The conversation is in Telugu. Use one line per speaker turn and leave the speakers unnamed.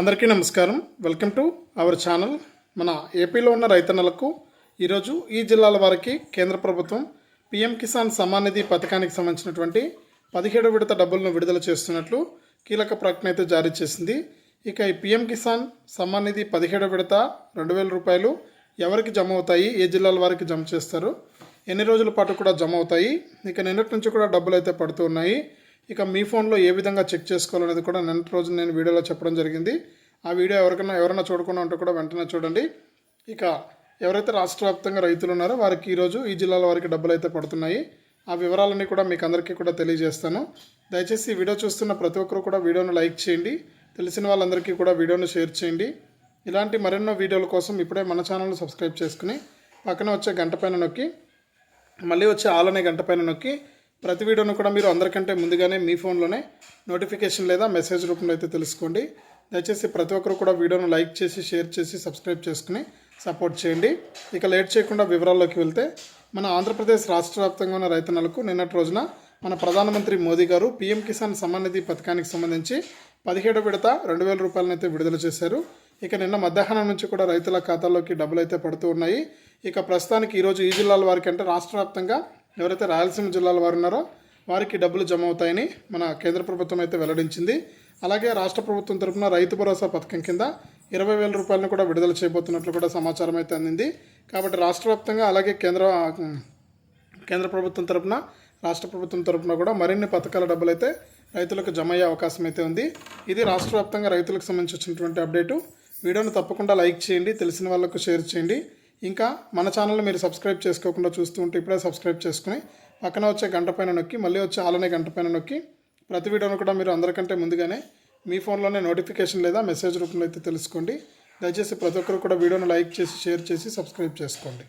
అందరికీ నమస్కారం. వెల్కమ్ టు అవర్ ఛానల్ మన ఏపీలో ఉన్న రైతన్నలకు ఈరోజు ఈ జిల్లాల వారికి కేంద్ర ప్రభుత్వం పిఎం కిసాన్ సమ్మాన్ నిధి పథకానికి సంబంధించినటువంటి పదిహేడు విడత డబ్బులను విడుదల చేస్తున్నట్లు కీలక ప్రకటన అయితే జారీ చేసింది. ఇక ఈ పిఎం కిసాన్ సమ్మాన్ నిధి పదిహేడు విడత రెండు వేల రూపాయలు ఎవరికి జమ అవుతాయి? ఏ జిల్లాల వారికి జమ చేస్తారు? ఎన్ని రోజుల పాటు కూడా జమ అవుతాయి? ఇక నిన్నటి నుంచి కూడా డబ్బులు అయితే పడుతూ ఉన్నాయి. ఇక మీ ఫోన్లో ఏ విధంగా చెక్ చేసుకోవాలనేది కూడా నిన్న రోజు నేను వీడియోలో చెప్పడం జరిగింది. ఆ వీడియో ఎవరికైనా ఎవరైనా చూడకుండా ఉంటే కూడా వెంటనే చూడండి. ఇక ఎవరైతే రాష్ట్ర వ్యాప్తంగా రైతులు ఉన్నారో వారికి ఈరోజు ఈ జిల్లాల వారికి డబ్బులు అయితే పడుతున్నాయి. ఆ వివరాలన్నీ కూడా మీకు అందరికీ కూడా తెలియజేస్తాను. దయచేసి ఈ వీడియో చూస్తున్న ప్రతి ఒక్కరు కూడా వీడియోను లైక్ చేయండి. తెలిసిన వాళ్ళందరికీ కూడా వీడియోను షేర్ చేయండి. ఇలాంటి మరెన్నో వీడియోల కోసం ఇప్పుడే మన ఛానల్ని సబ్స్క్రైబ్ చేసుకుని పక్కన వచ్చే గంట పైన నొక్కి మళ్ళీ వచ్చే ఆలనే గంట పైన నొక్కి ప్రతి వీడియోను కూడా మీరు అందరికంటే ముందుగానే మీ ఫోన్లోనే నోటిఫికేషన్ లేదా మెసేజ్ రూపంలో అయితే తెలుసుకోండి. దయచేసి ప్రతి ఒక్కరు కూడా వీడియోను లైక్ చేసి షేర్ చేసి సబ్స్క్రైబ్ చేసుకుని సపోర్ట్ చేయండి. ఇక లేట్ చేయకుండా వివరాల్లోకి వెళ్తే మన ఆంధ్రప్రదేశ్ రాష్ట్ర వ్యాప్తంగా ఉన్న రైతన్నలకు నిన్నటి రోజున మన ప్రధానమంత్రి మోదీ గారు పీఎం కిసాన్ సమ్మాన్ నిధి పథకానికి సంబంధించి పదిహేడు విడత రెండు వేల రూపాయలను అయితే విడుదల చేశారు. ఇక నిన్న మధ్యాహ్నం నుంచి కూడా రైతుల ఖాతాల్లోకి డబ్బులు అయితే పడుతూ ఉన్నాయి. ఇక ప్రస్తుతానికి ఈరోజు ఈ జిల్లాల వారికి అంటే రాష్ట్ర వ్యాప్తంగా ఎవరైతే రాయలసీమ జిల్లాల వారు ఉన్నారో వారికి డబ్బులు జమ అవుతాయని మన కేంద్ర ప్రభుత్వం అయితే వెల్లడించింది. అలాగే రాష్ట్ర ప్రభుత్వం తరపున రైతు భరోసా పథకం కింద ఇరవై వేల రూపాయలను కూడా విడుదల చేయబోతున్నట్లు కూడా సమాచారం అయితే అందింది. కాబట్టి రాష్ట్ర వ్యాప్తంగా అలాగే కేంద్ర కేంద్ర ప్రభుత్వం తరపున రాష్ట్ర ప్రభుత్వం తరఫున కూడా మరిన్ని పథకాల డబ్బులు అయితే రైతులకు జమ అయ్యే అవకాశం అయితే ఉంది. ఇది రాష్ట్ర వ్యాప్తంగా రైతులకు సంబంధించి వచ్చినటువంటి అప్డేటు. వీడియోను తప్పకుండా లైక్ చేయండి తెలిసిన వాళ్ళకు షేర్ చేయండి. ఇంకా మన ఛానల్ని మీరు సబ్స్క్రైబ్ చేసుకోకుండా చూస్తూ ఉంటే ఇప్పుడే సబ్స్క్రైబ్ చేసుకుని పక్కన వచ్చే గంట పైన నొక్కి మళ్ళీ వచ్చే ఆలనే గంట పైన నొక్కి ప్రతి వీడియోను కూడా మీరు అందరికంటే ముందుగానే మీ ఫోన్లోనే నోటిఫికేషన్ లేదా మెసేజ్ రూపంలో అయితే తెలుసుకోండి. దయచేసి ప్రతి ఒక్కరు కూడా వీడియోను లైక్ చేసి షేర్ చేసి సబ్స్క్రైబ్ చేసుకోండి.